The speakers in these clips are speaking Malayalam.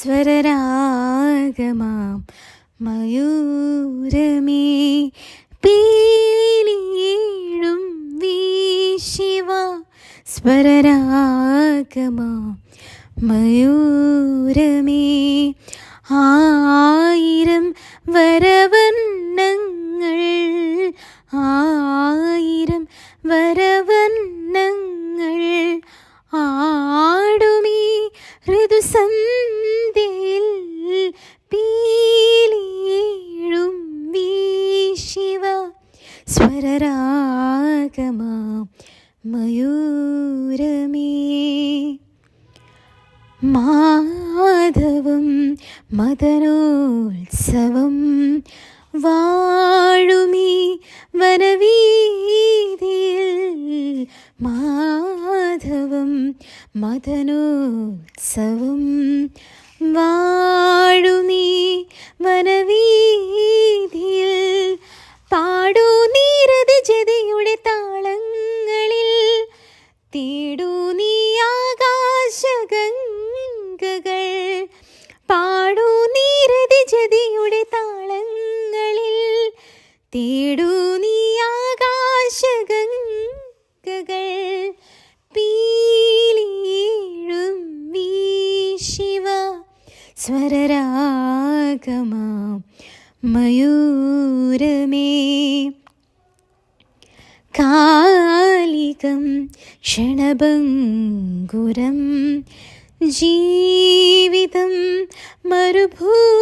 സ്വരരാഗമാം മയൂരമേ പീലിയേഴും വീശിവ സ്വരരാഗമാം. മയൂരമേ ആയിരം വരവണ്ണങ്ങൾ സ്വരരാഗമാം മയൂരമേ. മാധവം മദനോത്സവം വാഴുമീ വനവീതിയിൽ മാധവം മദനോത്സവം വാഴുമീ തേടൂ നീ ആകാശഗംഗകൾ പീലിയേഴും വീശിവ സ്വരരാഗമാം മയൂരമേ. കാലികം ക്ഷണഭംഗുരം ജീവിതം മരുഭൂജലം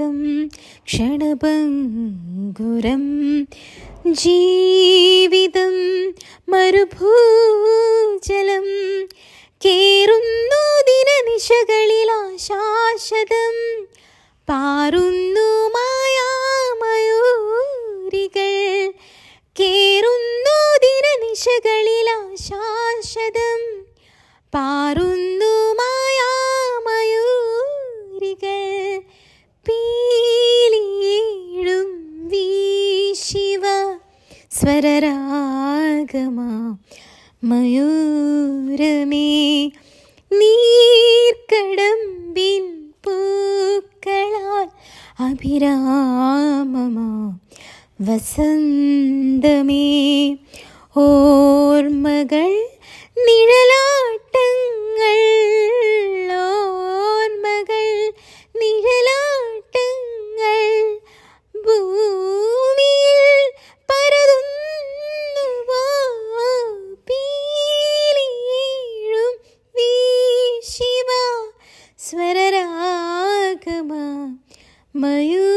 കാലികം ക്ഷണഭംഗുരം ജീവിതം മരുഭൂജലം കേറുന്നു ദിനനിശകളിൽ ആശാശതം. പാറുന്നു മായാമയൂരികൾ സ്വരരാഗമാ മയൂരമേ നീർക്കടമ്പിൻ പൂക്കളാൽ അഭിരാമമാ. വസന്തമേ ഓർമ്മകൾ നിഴലാട്ടങ്ങൾ സ്വരരാഗമാ മയൂരമേ